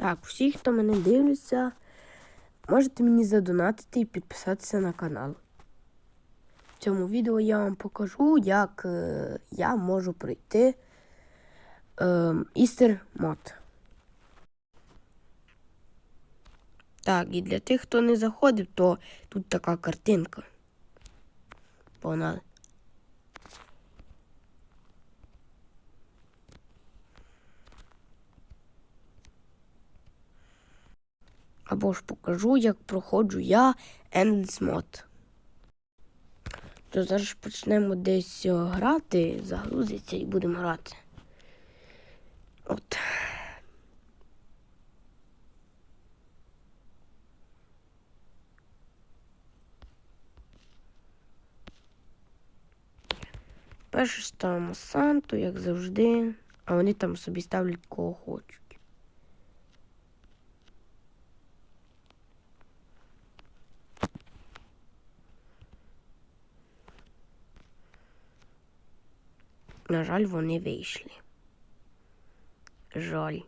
Так, всі, хто мене дивляться, можете мені задонатити і підписатися на канал. В цьому відео я вам покажу, як е, я можу пройти е, Easter мод. Так, і для тих, хто не заходив, то тут така картинка. Погнали. Або ж покажу, як проходжу я Endless Mod. То зараз почнемо десь е, грати, загрузиться і будемо грати. От. Перше ставимо Санту, як завжди, а вони там собі ставлять кого хочуть. На жаль, вони вийшли. Жаль.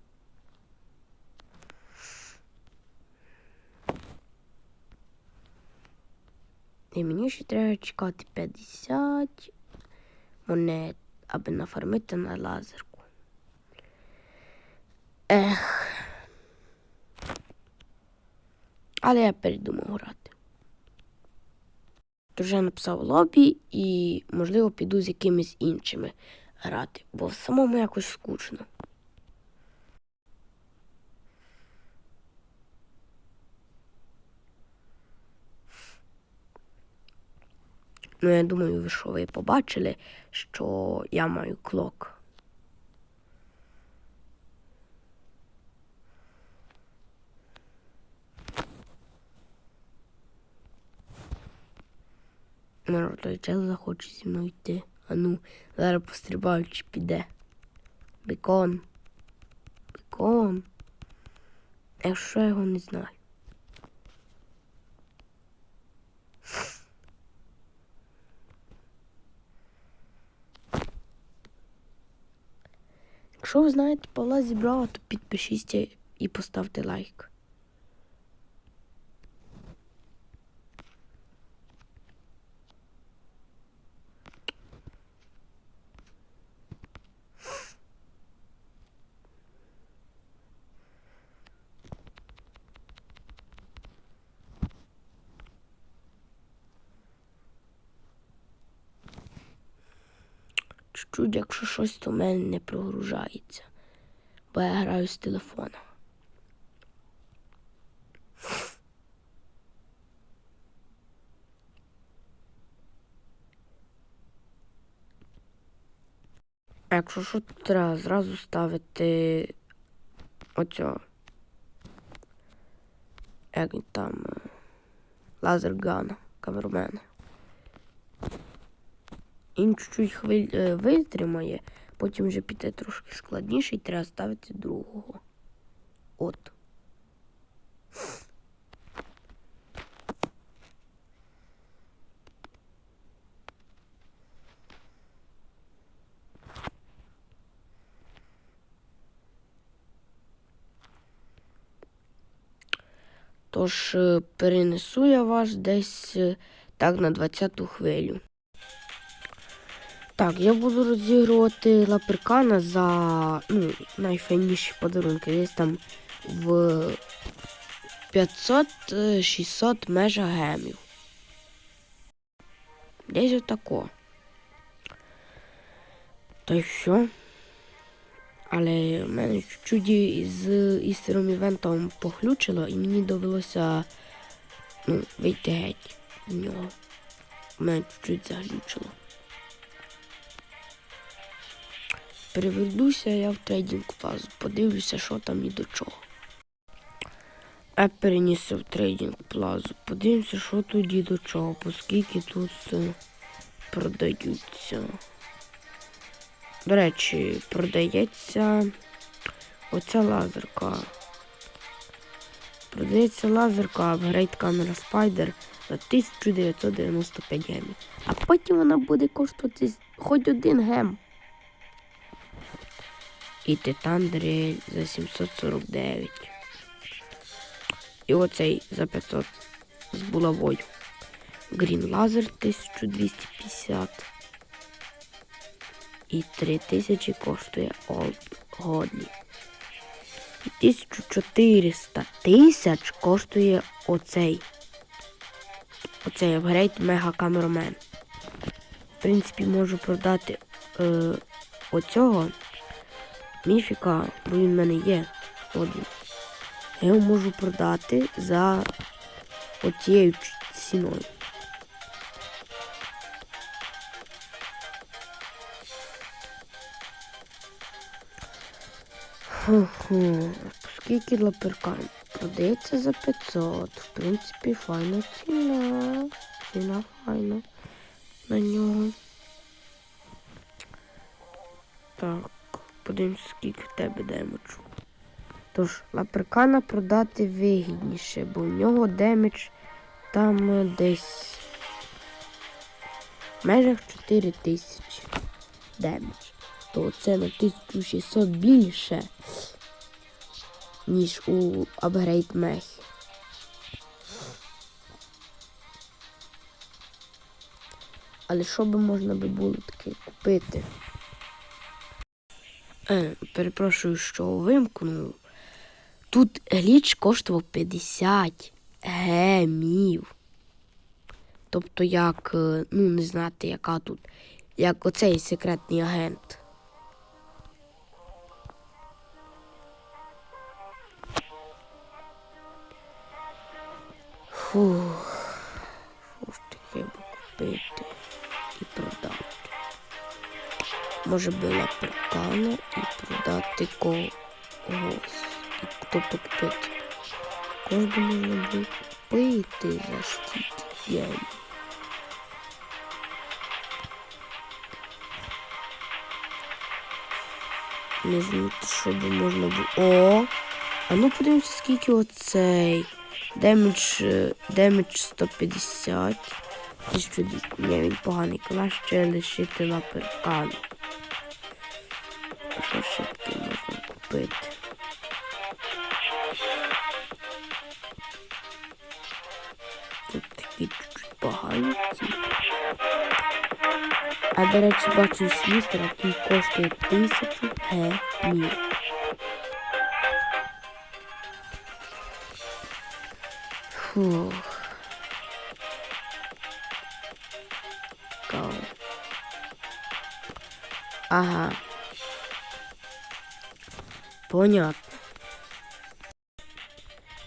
І мені ще треба чекати 50 монет, аби нафармити на лазерку. Ех. Але я передумав грати. Вже написав лобі і, можливо, піду з якимись іншими грати, бо в самому якось скучно. Ну, я думаю, що ви побачили, що я маю клок. Той чел захоче зі мною йти. А ну, зараз пострибаю, чи піде. Бекон. Бекон. Якщо я його не знаю. Якщо ви знаєте Павла Зіброва, то підпишіться і поставте лайк. Чуть-чуть, якщо щось, то мене не прогружається. Бо я граю з телефона. А якщо що, то треба зразу ставити оцього. Як він там е, лазергана, камермена. Він чуть-чуть хвиль е, витримає, потім вже піде трошки складніше і треба ставити другого. От. Тож е, перенесу я вас десь е, так на 20-ту хвилю. Так, я буду розігрувати лаперкана за ну, найфайніші подарунки. Десь там в 500-600 межах гемів. Десь отако. Та й що? Але в мене чуть-чуть з істером івентом похлючило і мені довелося ну, вийти геть з нього. В мене чуть-чуть заглючило. Перевернуся я в трейдинг фазу, подивлюся, що там і до чого. Я перенісся в трейдинг плазу. Подивимося, що тут і до чого, оскільки тут е, продаються. До речі, продається оця лазерка. Продається лазерка апгрейд камера Spider за 1995 гемів. А потім вона буде коштувати хоч один гем. І Титан дрель за 749. І оцей за 500 з булавою. Green Laser 1250. І 3000 коштує Old Godly. І 1400 тисяч коштує оцей. Оцей апгрейд Мега Камерамен. В принципі, можу продати е, оцього міфіка, бо він в мене є. Один. Я його можу продати за оцією ч- ціною. Фу-фу. Скільки лаперкан? Продається за 500. В принципі, файна ціна. Ціна файна на нього. Так, подивимось, скільки в тебе демеджу. Тож, лаперкана продати вигідніше, бо в нього демедж там е, десь в межах 4000 демедж. То це на 1600 більше, ніж у апгрейд мехі. Але що би можна би було таке купити? Е, перепрошую, що вимкнув. Тут гліч коштував 50 гемів. Тобто, як, е, ну, не знати, яка тут, як оцей секретний агент. Фух. Що ж таке купити і продати? Може би лаперкана і продати когось. Тобто купити. Кожного можна було купити за стільки єн. Не знаю, що би можна було. О! А ну подивимося, скільки оцей. Демедж, демедж 150. 1200. Ні, він поганий. Краще лишити лаперкану. А Таке можна купити? Тут такі чуть-чуть погані ці. А до речі, бачу слістер, який коштує тисячу гемів. Фух. Цікаво. Ага. Понятно.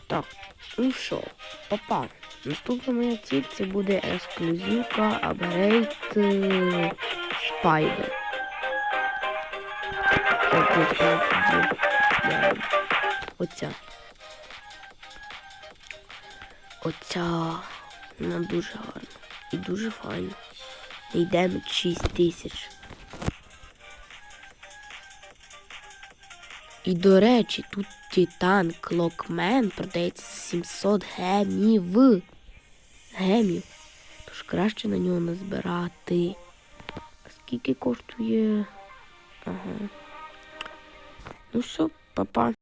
Так, ну що, папа. Наступна моя ціль це буде ексклюзивка апгрейд е, Спайдер. Оця. Оця. Вона дуже гарна. І дуже файна. Йдемо 6 тисяч. І до речі, тут Титан Клокмен продається за 700 гемів. Гемів. Тож краще на нього назбирати. А скільки коштує? Ага. Ну все, папа.